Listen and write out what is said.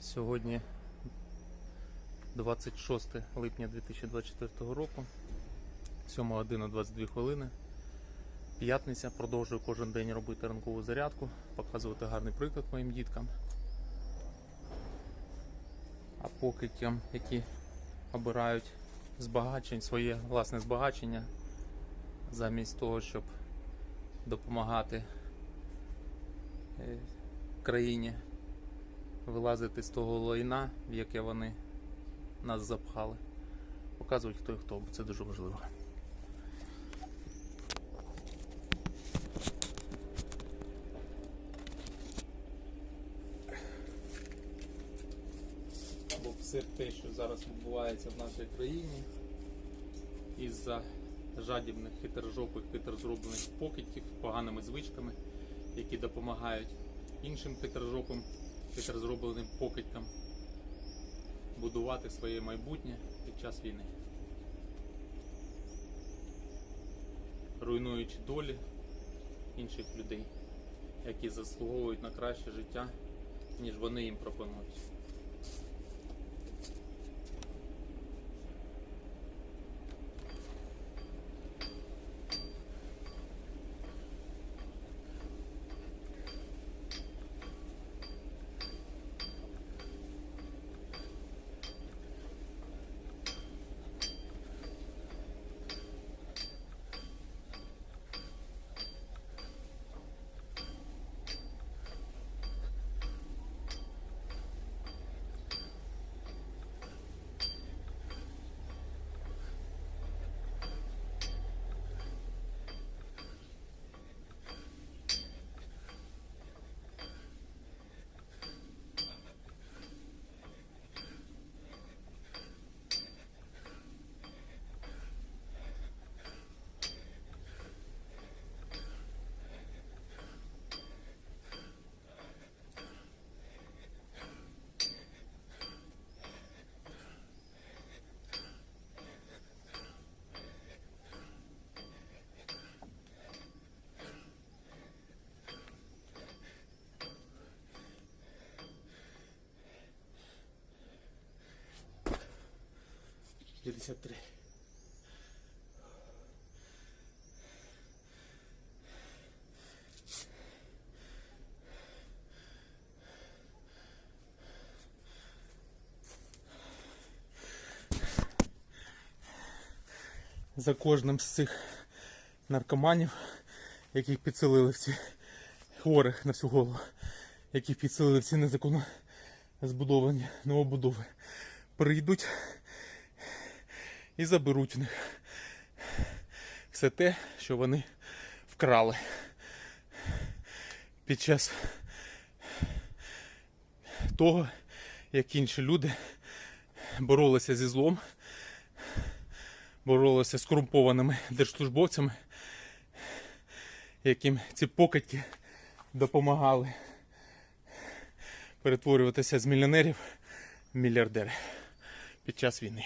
Сьогодні 26 липня 2024 року, 7 година 22 хвилини. П'ятниця. Продовжую кожен день робити ранкову зарядку, показувати гарний приклад моїм діткам. А покидькам, які обирають збагачень, своє власне збагачення, замість того, щоб допомагати е, країні вилазити з того лайна, в яке вони нас запхали. Показують хто і хто, бо це дуже важливо. Бо все те, що зараз відбувається в нашій країні, із-за жадібних, хитрожопих, хитрозроблених покидьків поганими звичками, які допомагають іншим хитрожопим, хитрозробленим покидькам будувати своє майбутнє під час війни. Руйнуючи долі інших людей, які заслуговують на краще життя, ніж вони їм пропонують. П'ятдесят три. За кожним з цих наркоманів, яких підселили в ці хворих на всю голову, яких підселили в ці незаконно збудовані новобудови, прийдуть і заберуть в них все те, що вони вкрали під час того, як інші люди боролися зі злом, боролися з корумпованими держслужбовцями, яким ці покидьки допомагали перетворюватися з мільйонерів в мільярдери під час війни.